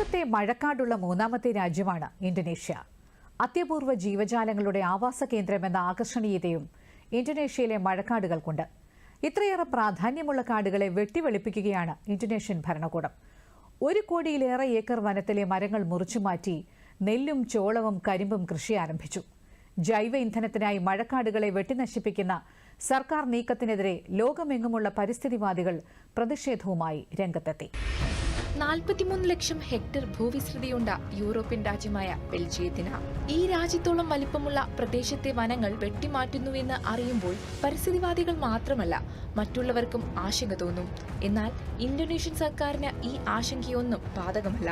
ലോകത്തെ മഴക്കാടുള്ള മൂന്നാമത്തെ രാജ്യമാണ് ഇന്തോനേഷ്യ. അത്യപൂർവ ജീവജാലങ്ങളുടെ ആവാസ കേന്ദ്രമെന്ന ആകർഷണീയതയും ഇന്തോനേഷ്യയിലെ മഴക്കാടുകൾക്കുണ്ട്. ഇത്രയേറെ പ്രാധാന്യമുള്ള കാടുകളെ വെട്ടിവെളിപ്പിക്കുകയാണ് ഇന്തോനേഷ്യൻ ഭരണകൂടം. ഒരു കോടിയിലേറെ ഏക്കർ വനത്തിലെ മരങ്ങൾ മുറിച്ചുമാറ്റി നെല്ലും ചോളവും കരിമ്പും കൃഷി ആരംഭിച്ചു. ജൈവ ഇന്ധനത്തിനായി മഴക്കാടുകളെ വെട്ടിനശിപ്പിക്കുന്ന സർക്കാർ നീക്കത്തിനെതിരെ ലോകമെങ്ങുമുള്ള പരിസ്ഥിതിവാദികൾ പ്രതിഷേധവുമായി രംഗത്തെത്തി. നാൽപ്പത്തിമൂന്ന് ലക്ഷം ഹെക്ടർ ഭൂവിസ്തൃതിയുണ്ട യൂറോപ്യൻ രാജ്യമായ ബെൽജിയത്തിന്. ഈ രാജ്യത്തോളം വലിപ്പമുള്ള പ്രദേശത്തെ വനങ്ങൾ വെട്ടിമാറ്റുന്നുവെന്ന് അറിയുമ്പോൾ പരിസ്ഥിതിവാദികൾ മാത്രമല്ല മറ്റുള്ളവർക്കും ആശങ്ക തോന്നും. എന്നാൽ ഇന്തോനേഷ്യൻ സർക്കാരിന് ഈ ആശങ്കയൊന്നും ബാധകമല്ല.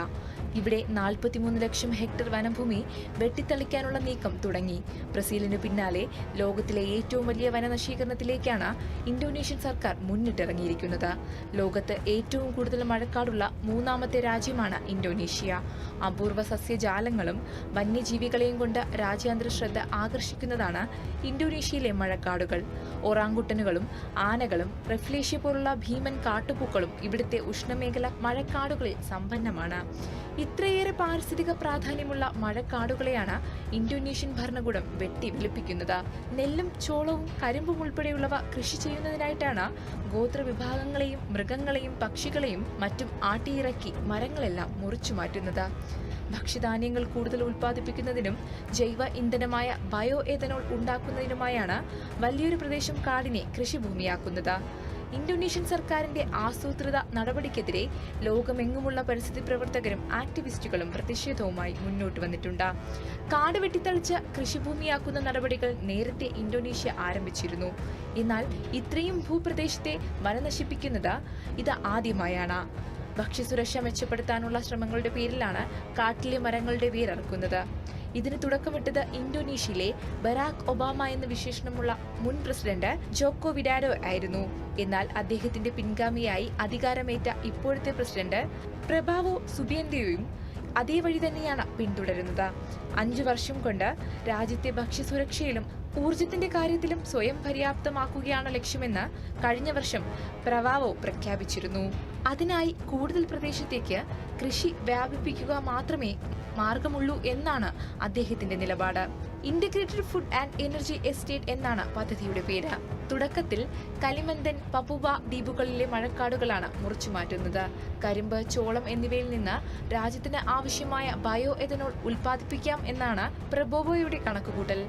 ഇവിടെ നാൽപ്പത്തിമൂന്ന് ലക്ഷം ഹെക്ടർ വനഭൂമി വെട്ടിത്തെളിക്കാനുള്ള നീക്കം തുടങ്ങി. ബ്രസീലിന് പിന്നാലെ ലോകത്തിലെ ഏറ്റവും വലിയ വനനശീകരണത്തിലേക്കാണ് ഇന്തോനേഷ്യൻ സർക്കാർ മുന്നിട്ടിറങ്ങിയിരിക്കുന്നത്. ലോകത്ത് ഏറ്റവും കൂടുതൽ മഴക്കാടുള്ള മൂന്നാമത്തെ രാജ്യമാണ് ഇന്തോനേഷ്യ. അപൂർവ സസ്യജാലങ്ങളും വന്യജീവികളെയും കൊണ്ട് രാജ്യാന്തര ശ്രദ്ധ ആകർഷിക്കുന്നതാണ് ഇന്തോനേഷ്യയിലെ മഴക്കാടുകൾ. ഒറാങ്കുട്ടനുകളും ആനകളും റെഫ്ലേഷ്യ പോലുള്ള ഭീമൻ കാട്ടുപൂക്കളും ഇവിടുത്തെ ഉഷ്ണമേഖല മഴക്കാടുകളിൽ സമ്പന്നമാണ്. ഇത്രയേറെ പാരിസ്ഥിതിക പ്രാധാന്യമുള്ള മഴക്കാടുകളെയാണ് ഇന്തോനേഷ്യൻ ഭരണകൂടം വെട്ടി വിളിപ്പിക്കുന്നത് നെല്ലും ചോളവും കരിമ്പും ഉൾപ്പെടെയുള്ളവ കൃഷി ചെയ്യുന്നതിനായിട്ടാണ് ഗോത്ര വിഭാഗങ്ങളെയും മൃഗങ്ങളെയും പക്ഷികളെയും മറ്റും ആട്ടിയിറക്കി മരങ്ങളെല്ലാം മുറിച്ചു മാറ്റുന്നത്. ഭക്ഷ്യധാന്യങ്ങൾ കൂടുതൽ ഉൽപ്പാദിപ്പിക്കുന്നതിനും ജൈവ ഇന്ധനമായ ബയോ എഥനോൾ ഉണ്ടാക്കുന്നതിനുമായാണ് വലിയൊരു പ്രദേശം കാടിനെ കൃഷിഭൂമിയാക്കുന്നത്. ഇന്തോനേഷ്യൻ സർക്കാരിന്റെ ആസൂത്രിത നടപടിക്കെതിരെ ലോകമെങ്ങുമുള്ള പരിസ്ഥിതി പ്രവർത്തകരും ആക്ടിവിസ്റ്റുകളും പ്രതിഷേധവുമായി മുന്നോട്ട് വന്നിട്ടുണ്ട്. കാട് വെട്ടിത്തളിച്ച് കൃഷിഭൂമിയാക്കുന്ന നടപടികൾ നേരത്തെ ഇന്തോനേഷ്യ ആരംഭിച്ചിരുന്നു. എന്നാൽ ഇത്രയും ഭൂപ്രദേശത്തെ വനനശിപ്പിക്കുന്നത് ഇത് ആദ്യമായാണ്. ഭക്ഷ്യസുരക്ഷ മെച്ചപ്പെടുത്താനുള്ള ശ്രമങ്ങളുടെ പേരിലാണ് കാട്ടിലെ മരങ്ങളുടെ വേരറുക്കുന്നത്. ഇതിന് തുടക്കമിട്ടത് ഇന്തോനേഷ്യയിലെ ബരാക് ഒബാമ എന്ന വിശേഷണമുള്ള മുൻ പ്രസിഡന്റ് ജോക്കോ വിഡാഡോ ആയിരുന്നു. എന്നാൽ അദ്ദേഹത്തിന്റെ പിൻഗാമിയായി അധികാരമേറ്റ ഇപ്പോഴത്തെ പ്രസിഡന്റ് പ്രഭാവോ സുബിയന്തയും അതേ വഴി തന്നെയാണ് പിന്തുടരുന്നത്. അഞ്ചു വർഷം കൊണ്ട് രാജ്യത്തെ ഭക്ഷ്യസുരക്ഷയിലും ഊർജത്തിന്റെ കാര്യത്തിലും സ്വയം പര്യാപ്തമാക്കുകയാണ് ലക്ഷ്യമെന്ന് കഴിഞ്ഞ വർഷം പ്രവാവോ പ്രഖ്യാപിച്ചിരുന്നു. അതിനായി കൂടുതൽ പ്രദേശത്തേക്ക് കൃഷി വ്യാപിപ്പിക്കുക മാത്രമേ മാർഗമുള്ളൂ എന്നാണ് അദ്ദേഹത്തിന്റെ നിലപാട്. Integrated food and energy estate എന്നാണ് പദ്ധതിയുടെ പേര്. തുടക്കത്തിൽ കലിമന്തൻ പപ്പുവ ദ്വീപുകളിലെ മഴക്കാടുകളാണ് മുറിച്ചു മാറ്റുന്നത്. കരിമ്പ് ചോളം എന്നിവയിൽ നിന്ന് രാജ്യത്തിന് ആവശ്യമായ ബയോ എഥനോൾ ഉൽപ്പാദിപ്പിക്കാം എന്നാണ് പ്രബോബോയുടെ കണക്കുകൂട്ടൽ.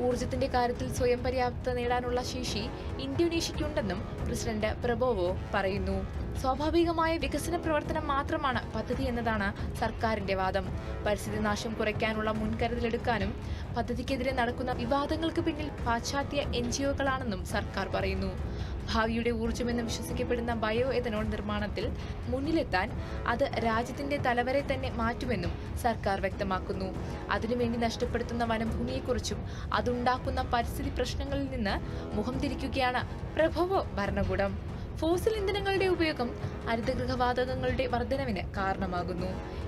ഊർജത്തിന്റെ കാര്യത്തിൽ സ്വയം പര്യാപ്തത നേടാനുള്ള ശേഷി ഇന്തോനേഷ്യയ്ക്കുണ്ടെന്നും പ്രസിഡന്റ് പ്രബോവോ പറയുന്നു. സ്വാഭാവികമായ വികസന പ്രവർത്തനം മാത്രമാണ് പദ്ധതി എന്നതാണ് സർക്കാരിന്റെ വാദം. പരിസ്ഥിതി നാശം കുറയ്ക്കാനുള്ള മുൻകരുതലെടുക്കാനും പദ്ധതിക്കെതിരെ നടക്കുന്ന വിവാദങ്ങൾക്ക് പിന്നിൽ പാശ്ചാത്യ എൻ സർക്കാർ പറയുന്നു. ഭാവിയുടെ ഊർജമെന്ന് വിശ്വസിക്കപ്പെടുന്ന ബയോ എഥനോൾ നിർമ്മാണത്തിൽ മുന്നിലെത്താൻ അത് രാജ്യത്തിന്റെ തലവരെ തന്നെ മാറ്റുമെന്നും സർക്കാർ വ്യക്തമാക്കുന്നു. അതിനുവേണ്ടി നഷ്ടപ്പെടുത്തുന്ന വനഭൂമിയെക്കുറിച്ചും അതുണ്ടാക്കുന്ന പരിസ്ഥിതി പ്രശ്നങ്ങളിൽ നിന്ന് മുഖം തിരിക്കുകയാണ് പ്രഭവ ഭരണകൂടം. ഫോസിൽ ഇന്ധനങ്ങളുടെ ഉപയോഗം ഹരിതഗൃഹവാതകങ്ങളുടെ വർധനവിന് കാരണമാകുന്നു.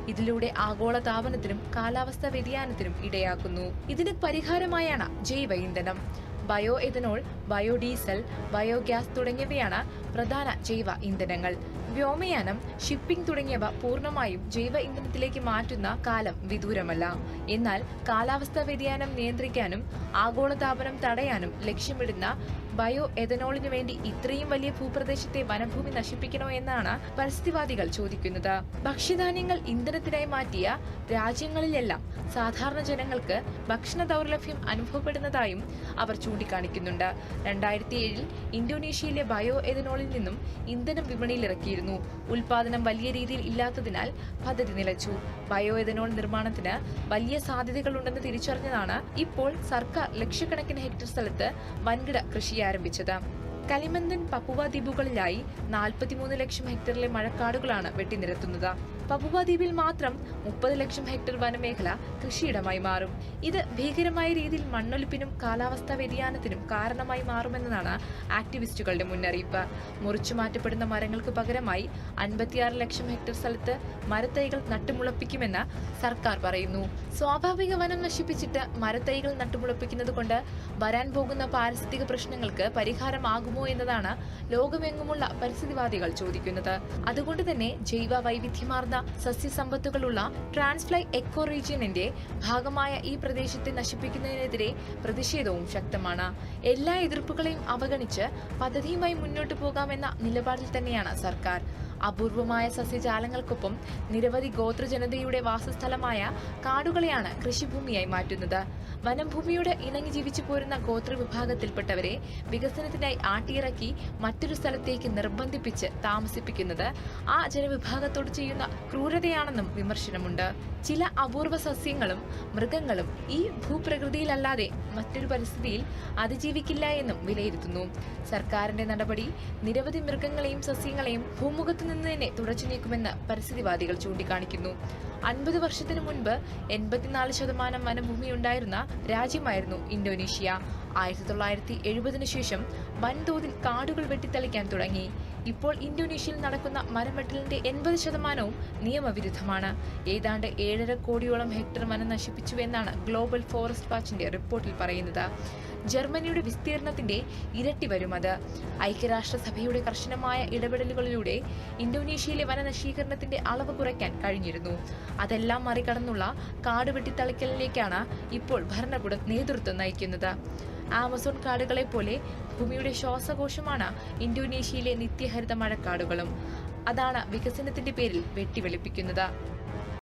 ഇതിലൂടെ ആഗോള താപനത്തിനും കാലാവസ്ഥാ വ്യതിയാനത്തിനും ഇടയാക്കുന്നു. ഇതിന് പരിഹാരമായാണ് ജൈവ ഇന്ധനം. ബയോ എഥനോൾ ബയോഡീസൽ ബയോഗ്യാസ് തുടങ്ങിയവയാണ് പ്രധാന ജൈവ ഇന്ധനങ്ങൾ. വ്യോമയാനം ഷിപ്പിംഗ് തുടങ്ങിയവ പൂർണമായും ജൈവ ഇന്ധനത്തിലേക്ക് മാറ്റുന്ന കാലം വിദൂരമല്ല. എന്നാൽ കാലാവസ്ഥാ വ്യതിയാനം നിയന്ത്രിക്കാനും ആഗോളതാപനം തടയാനും ലക്ഷ്യമിടുന്ന ബയോ എഥനോളിനു വേണ്ടി ഇത്രയും വലിയ ഭൂപ്രദേശത്തെ വനഭൂമി നശിപ്പിക്കണോ എന്നാണ് പരിസ്ഥിതിവാദികൾ ചോദിക്കുന്നത്. ഭക്ഷ്യധാന്യങ്ങൾ ഇന്ധനത്തിനായി മാറ്റിയ രാജ്യങ്ങളിലെല്ലാം സാധാരണ ജനങ്ങൾക്ക് ഭക്ഷണ ദൗർലഭ്യം അനുഭവപ്പെടുന്നതായും അവർ ചൂണ്ടിക്കാണിക്കുന്നുണ്ട്. രണ്ടായിരത്തി ഏഴിൽ ഇന്തോനേഷ്യയിലെ ബയോ എഥനോളിൽ നിന്നും ഇന്ധനം വിപണിയിൽ ഇറക്കിയിരുന്നു. ഉൽപാദനം വലിയ രീതിയിൽ ഇല്ലാത്തതിനാൽ പദ്ധതി നിലച്ചു. ബയോ എഥനോൾ നിർമ്മാണത്തിന് വലിയ സാധ്യതകളുണ്ടെന്ന് തിരിച്ചറിഞ്ഞതാണ് ഇപ്പോൾ സർക്കാർ ലക്ഷക്കണക്കിന് ഹെക്ടർ സ്ഥലത്ത് വൻകിട കൃഷി ആരംഭിച്ചത്. കലിമന്തൻ പപ്പുവ ദ്വീപുകളിലായി നാൽപ്പത്തിമൂന്ന് ലക്ഷം ഹെക്ടറിലെ മഴക്കാടുകളാണ് വെട്ടിനിരത്തുന്നത്. പപ്പുവ ദ്വീപിൽ മാത്രം മുപ്പത് ലക്ഷം ഹെക്ടർ വനമേഖല കൃഷിയിടമായി മാറും. ഇത് ഭീകരമായ രീതിയിൽ മണ്ണൊലിപ്പിനും കാലാവസ്ഥാ വ്യതിയാനത്തിനും കാരണമായി മാറുമെന്നതാണ് ആക്ടിവിസ്റ്റുകളുടെ മുന്നറിയിപ്പ്. മുറിച്ചു മാറ്റപ്പെടുന്ന മരങ്ങൾക്ക് പകരമായി അൻപത്തിയാറ് ലക്ഷം ഹെക്ടർ സ്ഥലത്ത് മരത്തൈകൾ നട്ടുമുളപ്പിക്കുമെന്ന് സർക്കാർ പറയുന്നു. സ്വാഭാവിക വനം നശിപ്പിച്ചിട്ട് മരത്തൈകൾ നട്ടുമുളപ്പിക്കുന്നത് കൊണ്ട് വരാൻ പോകുന്ന പാരിസ്ഥിതിക പ്രശ്നങ്ങൾക്ക് പരിഹാരമാകുമോ എന്നതാണ് ലോകമെങ്ങുമുള്ള പരിസ്ഥിതിവാദികൾ ചോദിക്കുന്നത്. അതുകൊണ്ട് തന്നെ ജൈവ വൈവിധ്യമാർന്ന നൽകുന്ന സസ്യസമ്പത്തുകളുള്ള ട്രാൻസ്ഫ്ലൈ എക്കോ റീജിയനിന്റെ ഭാഗമായ ഈ പ്രദേശത്തെ നശിപ്പിക്കുന്നതിനെതിരെ പ്രതിഷേധവും ശക്തമാണ്. എല്ലാ എതിർപ്പുകളെയും അവഗണിച്ച് പദ്ധതിയുമായി മുന്നോട്ടു പോകാമെന്ന നിലപാടിൽ തന്നെയാണ് സർക്കാർ. അപൂർവമായ സസ്യജാലങ്ങൾക്കൊപ്പം നിരവധി ഗോത്രജനതയുടെ വാസസ്ഥലമായ കാടുകളെയാണ് കൃഷിഭൂമിയായി മാറ്റുന്നത്. വനംഭൂമിയോട് ഇണങ്ങി ജീവിച്ചു പോരുന്ന ഗോത്രവിഭാഗത്തിൽപ്പെട്ടവരെ വികസനത്തിനായി ആട്ടിയിറക്കി മറ്റൊരു സ്ഥലത്തേക്ക് നിർബന്ധിപ്പിച്ച് താമസിപ്പിക്കുന്നത് ആ ജനവിഭാഗത്തോട് ചെയ്യുന്ന ക്രൂരതയാണെന്നും വിമർശനമുണ്ട്. ചില അപൂർവ സസ്യങ്ങളും മൃഗങ്ങളും ഈ ഭൂപ്രകൃതിയിലല്ലാതെ മറ്റൊരു പരിസ്ഥിതിയിൽ അതിജീവിക്കില്ല എന്നും വിലയിരുത്തുന്നു. സർക്കാരിന്റെ നടപടി നിരവധി മൃഗങ്ങളെയും സസ്യങ്ങളെയും ഭൂമുഖത്തു നിന്ന് തന്നെ തുടച്ചു നീക്കുമെന്ന് പരിസ്ഥിതിവാദികൾ ചൂണ്ടിക്കാണിക്കുന്നു. അൻപത് വർഷത്തിനു മുൻപ് എൺപത്തിനാല് ശതമാനം വനഭൂമി ഉണ്ടായിരുന്ന രാജ്യമായിരുന്നു ഇന്തോനേഷ്യ. ആയിരത്തി തൊള്ളായിരത്തി എഴുപതിനു ശേഷം വൻതോതിൽ കാടുകൾ വെട്ടിത്തെളിക്കാൻ തുടങ്ങി. ഇപ്പോൾ ഇന്തോനേഷ്യയിൽ നടക്കുന്ന മരം വെട്ടലിന്റെ എൺപത് ശതമാനവും നിയമവിരുദ്ധമാണ്. ഏതാണ്ട് ഏഴര കോടിയോളം ഹെക്ടർ വനം നശിപ്പിച്ചുവെന്നാണ് ഗ്ലോബൽ ഫോറസ്റ്റ് വാച്ചിന്റെ റിപ്പോർട്ടിൽ പറയുന്നത്. ജർമ്മനിയുടെ വിസ്തീർണത്തിന്റെ ഇരട്ടി വരും അത്. ഐക്യരാഷ്ട്രസഭയുടെ കർശനമായ ഇടപെടലുകളിലൂടെ ഇന്തോനേഷ്യയിലെ വനനശീകരണത്തിന്റെ അളവ് കുറയ്ക്കാൻ കഴിഞ്ഞിരുന്നു. അതെല്ലാം മറികടന്നുള്ള കാട് വെട്ടിത്തളിക്കലിലേക്കാണ് ഇപ്പോൾ ഭരണകൂടം നേതൃത്വം നയിക്കുന്നത്. ആമസോൺ കാടുകളെ പോലെ ഭൂമിയുടെ ശ്വാസകോശമാണ് ഇന്തോനേഷ്യയിലെ നിത്യഹരിത മഴക്കാടുകളും. അതാണ് വികസനത്തിന്റെ പേരിൽ വെട്ടിവെളിപ്പിക്കുന്നത്.